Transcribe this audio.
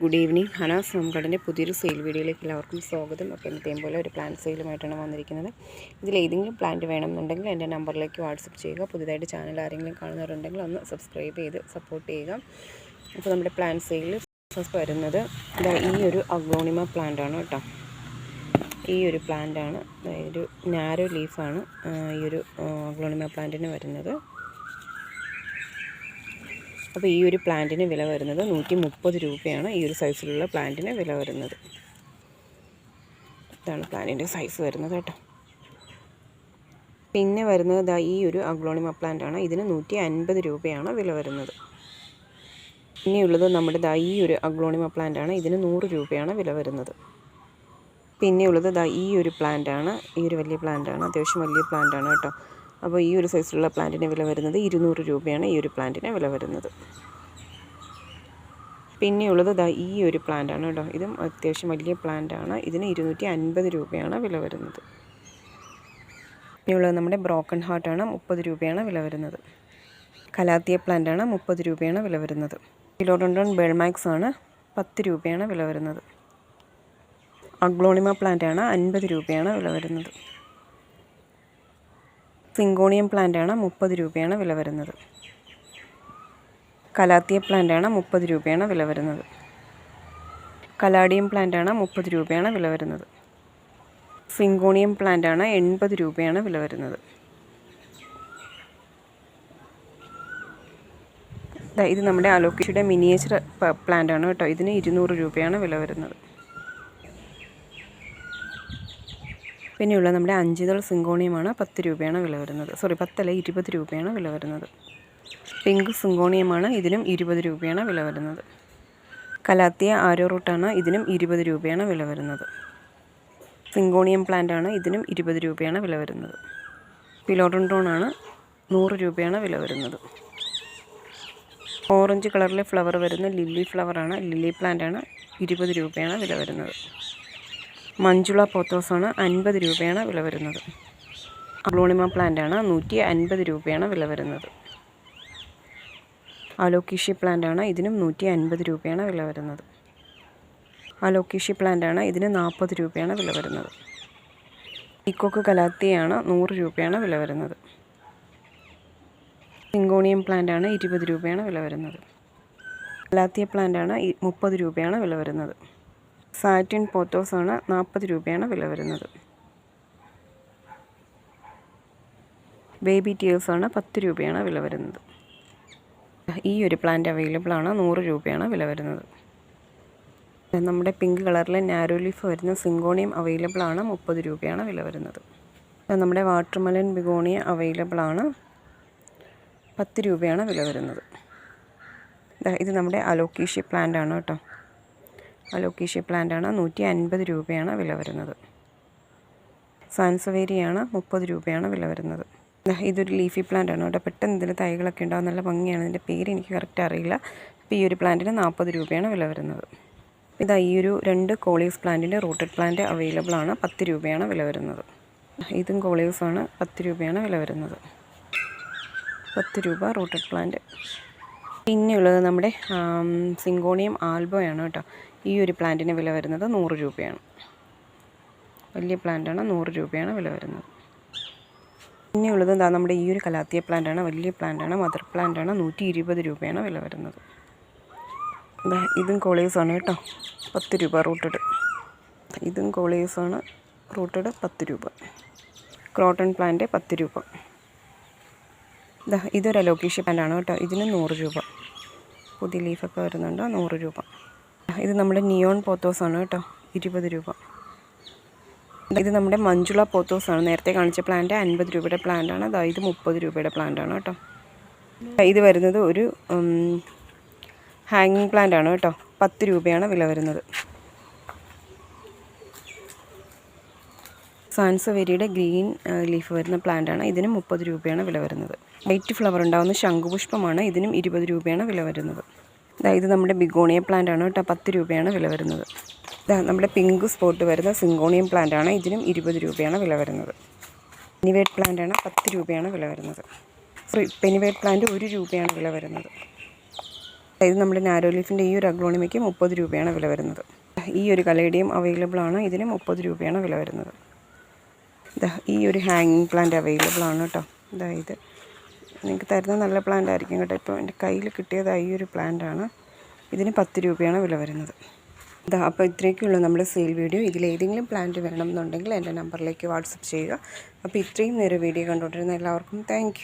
Good evening Hanas ഹോംഗാർഡിന്റെ പുതിയൊരു sale വീഡിയോയിലേക്ക് എല്ലാവർക്കും സ്വാഗതം. അപ്പോൾ എന്നത്തെയും പോലെ ഒരു പ്ലാന്റ് സെയിലുമായിട്ടാണ് വന്നിരിക്കുന്നത്. ഇതിൽ ഏതെങ്കിലും പ്ലാന്റ് വേണമെന്നുണ്ടെങ്കിൽ എന്റെ നമ്പറിലേക്ക് വാട്സപ്പ് ചെയ്യുക. പുതിയതായിട്ട് ചാനൽ ആരെങ്കിലും കാണുന്നവരുണ്ടെങ്കിൽ ഒന്ന് സബ്സ്ക്രൈബ് ചെയ്ത് സപ്പോർട്ട് ചെയ്യുക. അപ്പോൾ നമ്മുടെ പ്ലാന്റ് സെയിൽ ഫസ്റ്റ് വരുന്നത് ഈ ഒരു അഗ്ലോണിമ പ്ലാന്റ് ആണ് കേട്ടോ. ഈ ഒരു പ്ലാന്റ് ആണ്. അതായത് ഒരു നാരോ ലീഫാണ് ഈ ഒരു അഗ്ലോണിമ പ്ലാന്റിന് വരുന്നത്. അപ്പോൾ ഈ ഒരു പ്ലാന്റിന് വില വരുന്നത് നൂറ്റി മുപ്പത് രൂപയാണ് ഈ ഒരു സൈസിലുള്ള പ്ലാന്റിന് വില വരുന്നത്. ഇതാണ് പ്ലാന്റിന്റെ സൈസ് വരുന്നത് കേട്ടോ. പിന്നെ വരുന്നത് ഈ ഒരു അഗ്ലോണിമ പ്ലാന്റ് ആണ് ഇതിന് നൂറ്റി അൻപത് രൂപയാണ് വില വരുന്നത്. പിന്നെയുള്ളത് നമ്മുടെ ദാ ഈ ഒരു അഗ്ലോണിമ പ്ലാന്റ് ആണ് ഇതിന് നൂറ് രൂപയാണ് വില വരുന്നത്. പിന്നെയുള്ളത് ദാ ഈ ഒരു പ്ലാന്റ് ആണ് ഈ ഒരു വലിയ പ്ലാന്റ് ആണ് അത്യാവശ്യം വലിയ പ്ലാന്റ് ആണ് കേട്ടോ. അപ്പോൾ ഈ ഒരു സൈസിലുള്ള പ്ലാന്റിന് വില വരുന്നത് ഇരുന്നൂറ് രൂപയാണ് ഈ ഒരു പ്ലാന്റിന് വില വരുന്നത്. പിന്നെയുള്ളത് ദാ ഈ ഒരു പ്ലാന്റാണ് കേട്ടോ. ഇതും അത്യാവശ്യം വലിയ പ്ലാന്റാണ് ഇതിന് ഇരുന്നൂറ്റി അൻപത് രൂപയാണ് വില വരുന്നത്. പിന്നെയുള്ളത് നമ്മുടെ ബ്രോക്കൺ ഹാർട്ടാണ് മുപ്പത് രൂപയാണ് വില വരുന്നത്. കലാത്തിയ പ്ലാന്റാണ് മുപ്പത് രൂപയാണ് വില വരുന്നത്. ഫിലോഡോണ്ടോൺ ബെൾമാക്സ് ആണ്. പത്ത് രൂപയാണ് വില വരുന്നത്. അഗ്ലോണിമ പ്ലാന്റാണ് അൻപത് രൂപയാണ് വില വരുന്നത്. സിങ്കോണിയം പ്ലാന്റ് ആണ് മുപ്പത് രൂപയാണ് വില വരുന്നത്. കലാത്തിയ പ്ലാന്റ് ആണ് മുപ്പത് രൂപയാണ് വില വരുന്നത്. കലാഡിയം പ്ലാന്റ് ആണ് മുപ്പത് രൂപയാണ് വില വരുന്നത്. സിങ്കോണിയം പ്ലാന്റ് ആണ് എൺപത് രൂപയാണ് വില വരുന്നത്. ഇത് നമ്മുടെ അലോക്കിയുടെ മിനിയേച്ചർ പ്ലാന്റ് ആണ് കേട്ടോ. ഇതിന് ഇരുന്നൂറ് രൂപയാണ് വില വരുന്നത്. പിന്നെയുള്ള നമ്മുടെ അഞ്ചിതൾ സിങ്കോണിയമാണ് പത്ത് രൂപയാണ് വില വരുന്നത്. സോറി പത്തല്ല ഇരുപത് രൂപയാണ് വില വരുന്നത്. പിങ്ക് സിങ്കോണിയമാണ് ഇതിനും ഇരുപത് രൂപയാണ് വില വരുന്നത്. കലാത്തിയ ആരോ റൂട്ടാണ് ഇതിനും ഇരുപത് രൂപയാണ് വില വരുന്നത്. സിങ്കോണിയം പ്ലാന്റ് ആണ് ഇതിനും ഇരുപത് രൂപയാണ് വില വരുന്നത്. പിലോഡോൺ ആണ് നൂറ് രൂപയാണ് വില വരുന്നത്. ഓറഞ്ച് കളറിലെ ഫ്ലവർ വരുന്ന ലില്ലി ഫ്ലവറാണ് ലില്ലി പ്ലാന്റ് ആണ് ഇരുപത് രൂപയാണ് വില വരുന്നത്. മഞ്ജുള പോത്തോസാണ് അൻപത് രൂപയാണ് വില വരുന്നത്. പ്ലാന്റ് ആണ് നൂറ്റി അൻപത് രൂപയാണ് വില വരുന്നത്. അലോക്കിഷി പ്ലാന്റ് ആണ് ഇതിനും നൂറ്റി അൻപത് രൂപയാണ് വില വരുന്നത്. അലോക്കിഷി പ്ലാന്റ് ആണ് ഇതിന് നാൽപ്പത് രൂപയാണ് വില വരുന്നത്. ഇക്കോക്ക് കലാത്തിയാണ് നൂറ് രൂപയാണ് വില വരുന്നത്. സിങ്കോണിയം പ്ലാന്റ് ആണ് ഇരുപത് രൂപയാണ് വില വരുന്നത്. കലാത്തിയ പ്ലാന്റ് ആണ് മുപ്പത് രൂപയാണ് വില വരുന്നത്. സാറ്റിൻ പോത്തോസ് ആണ് നാൽപ്പത് രൂപയാണ് വില വരുന്നത്. ബേബി ടീൽസാണ് പത്ത് രൂപയാണ് വില വരുന്നത്. ഈ ഒരു പ്ലാന്റ് അവൈലബിൾ ആണ് നൂറ് രൂപയാണ് വില വരുന്നത്. നമ്മുടെ പിങ്ക് കളറിലെ നാരോ ലീഫ് വരുന്ന സിങ്കോണിയം അവൈലബിൾ ആണ് മുപ്പത് രൂപയാണ് വില വരുന്നത്. നമ്മുടെ വാട്ടർമെലൻ ബിഗോണിയ അവൈലബിൾ ആണ് പത്ത് രൂപയാണ് വില വരുന്നത്. ഇത് നമ്മുടെ അലോക്കീഷ്യ പ്ലാന്റ് ആണ് കേട്ടോ. അലോക്കീഷ്യ പ്ലാന്റ് ആണ് നൂറ്റി അൻപത് രൂപയാണ് വില വരുന്നത്. സാൻസവേരിയാണ് മുപ്പത് രൂപയാണ് വില വരുന്നത്. ഇതൊരു ലീഫി പ്ലാന്റ് ആണ് പെട്ടെന്ന് ഇതിൽ തൈകളൊക്കെ ഉണ്ടാവും നല്ല ഭംഗിയാണ്. ഇതിന്റെ പേര് എനിക്ക് കറക്റ്റ് അറിയില്ല. അപ്പോൾ ഈ ഒരു പ്ലാന്റിന് നാൽപ്പത് രൂപയാണ് വില വരുന്നത്. ഇതാ ഈ ഒരു രണ്ട് കോളീസ് പ്ലാന്റിന്റെ റൂട്ടഡ് പ്ലാന്റ് അവൈലബിൾ ആണ്. പത്ത് രൂപയാണ് വില വരുന്നത്. ഇതും കോളീവ്സ് ആണ്. പത്ത് രൂപയാണ് വില വരുന്നത്. പത്ത് രൂപ റൂട്ടഡ് പ്ലാന്റ്. പിന്നെയുള്ളത് നമ്മുടെ സിങ്കോണിയം ആൽബോയാണ് കേട്ടോ. ഈ ഒരു പ്ലാന്റിന് വില വരുന്നത് നൂറ് രൂപയാണ്. വലിയ പ്ലാന്റാണ് നൂറ് രൂപയാണ് വില വരുന്നത്. പിന്നെയുള്ളത് എന്താ നമ്മുടെ ഈ ഒരു കലാത്തിയ പ്ലാന്റാണ് വലിയ പ്ലാന്റാണ് മദർ പ്ലാന്റാണ് നൂറ്റി ഇരുപത് രൂപയാണ് വില വരുന്നത്. ഇതും കോളേഴ്സാണ് കേട്ടോ പത്ത് രൂപ റൂട്ടഡ്. ഇതും കോളേഴ്സാണ് റൂട്ടഡ് പത്ത് രൂപ. ക്രോട്ടൺ പ്ലാന്റ് പത്ത് രൂപ. ഇതാ ഇതൊരു അലോക്കേഷ്യ പ്ലാന്റാണ് കേട്ടോ ഇതിന് നൂറ് രൂപ. പുതിയ ലീഫൊക്കെ വരുന്നുണ്ടോ നൂറ് രൂപ. ഇത് നമ്മുടെ നിയോൺ പോത്തോസാണ് കേട്ടോ. ഇരുപത് രൂപ. ഇത് നമ്മുടെ മഞ്ജുള പോത്തോസാണ്. നേരത്തെ കാണിച്ച പ്ലാന്റ് അൻപത് രൂപയുടെ പ്ലാന്റാണ് അതാ ഇത് മുപ്പത് രൂപയുടെ പ്ലാന്റാണ് കേട്ടോ. ഇത് വരുന്നത് ഒരു ഹാങ്ങിങ് പ്ലാന്റ് ആണ് കേട്ടോ. പത്ത് രൂപയാണ് വില വരുന്നത്. സാൻസവേരിയുടെ ഗ്രീൻ ലീഫ് വരുന്ന പ്ലാന്റ് ആണ്. ഇതിനും മുപ്പത് രൂപയാണ് വില വരുന്നത്. വൈറ്റ് ഫ്ലവർ ഉണ്ടാകുന്ന ശംഖുപുഷ്പമാണ്. ഇതിനും ഇരുപത് രൂപയാണ് വില വരുന്നത്. ഇത് നമ്മുടെ ബിഗോണിയ പ്ലാന്റ് ആണ് കേട്ടോ പത്ത് രൂപയാണ് വില വരുന്നത്. നമ്മുടെ പിങ്ക് സ്പോട്ട് വരുന്ന സിങ്കോണിയം പ്ലാന്റ് ആണ്. ഇതിനും ഇരുപത് രൂപയാണ് വില വരുന്നത്. പെനിവേറ്റ് പ്ലാന്റ് ആണ് പത്ത് രൂപയാണ് വില വരുന്നത്. പെനിവേറ്റ് പ്ലാന്റ് ഒരു രൂപയാണ് വില വരുന്നത്. ഇത് നമ്മുടെ നാരോ ലീഫിന്റെ ഈ ഒരു അഗ്ലോണിമയ്ക്ക് മുപ്പത് രൂപയാണ് വില വരുന്നത്. ഈ ഒരു കലയുടെയും അവൈലബിൾ ആണ്. ഇതിന് മുപ്പത് രൂപയാണ് വില വരുന്നത്. ഈ ഒരു ഹാങ്ങിങ് പ്ലാന്റ് അവൈലബിൾ ആണ് കേട്ടോ. അതായത് നിങ്ങൾക്ക് തരുന്ന നല്ല പ്ലാന്റ് ആയിരിക്കും കേട്ടോ. ഇപ്പോൾ എന്റെ കയ്യിൽ കിട്ടിയത് ഈ ഒരു പ്ലാന്റ് ആണ്. ഇതിന് പത്ത് രൂപയാണ് വില വരുന്നത്. ഇതാ അപ്പോൾ ഇത്രയൊക്കെയുള്ളൂ നമ്മുടെ സെയിൽ വീഡിയോ ഇതിൽ ഏതെങ്കിലും പ്ലാന്റ് വേണമെന്നുണ്ടെങ്കിൽ എന്റെ നമ്പറിലേക്ക് വാട്സപ്പ് ചെയ്യുക. അപ്പോൾ ഇത്രയും നേരം വീഡിയോ കണ്ടുകൊണ്ടിരുന്ന എല്ലാവർക്കും താങ്ക്